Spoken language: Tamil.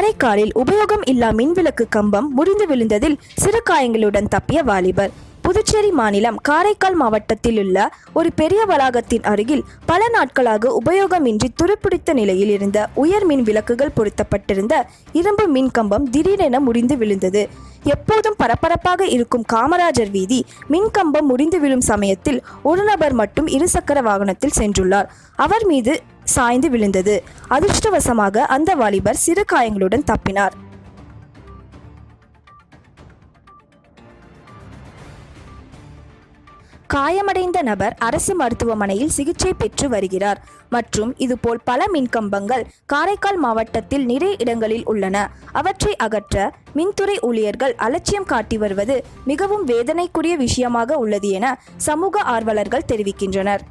காரைக்காலில் உபயோகம் இல்லா மின்விளக்கு கம்பம் முறிந்து விழுந்ததில் சிறு காயங்களுடன் தப்பிய வாலிபர். புதுச்சேரி மாநிலம் காரைக்கால் மாவட்டத்தில் உள்ள ஒரு பெரிய வளாகத்தின் அருகில் பல நாட்களாக உபயோகமின்றி துருப்பிடித்த நிலையில் இருந்த உயர் மின் விளக்குகள் பொருத்தப்பட்டிருந்த இரும்பு மின் கம்பம் திடீரென முறிந்து விழுந்தது. எப்போதும் பரபரப்பாக இருக்கும் காமராஜர் வீதி மின்கம்பம் முறிந்து விழும் சமயத்தில் ஒரு நபர் மட்டும் இருசக்கர வாகனத்தில் சென்றுள்ளார். அவர் மீது சாய்ந்து விழுந்தது. அதிர்ஷ்டவசமாக அந்த வாலிபர் சிறு காயங்களுடன் தப்பினார். காயமடைந்த நபர் அரசு மருத்துவமனையில் சிகிச்சை பெற்று வருகிறார். மற்றும் இதுபோல் பல மின்கம்பங்கள் காரைக்கால் மாவட்டத்தில் நிறைய இடங்களில் உள்ளன. அவற்றை அகற்ற மின்துறை ஊழியர்கள் அலட்சியம் காட்டி வருவது மிகவும் வேதனைக்குரிய விஷயமாக உள்ளது என சமூக ஆர்வலர்கள் தெரிவிக்கின்றனர்.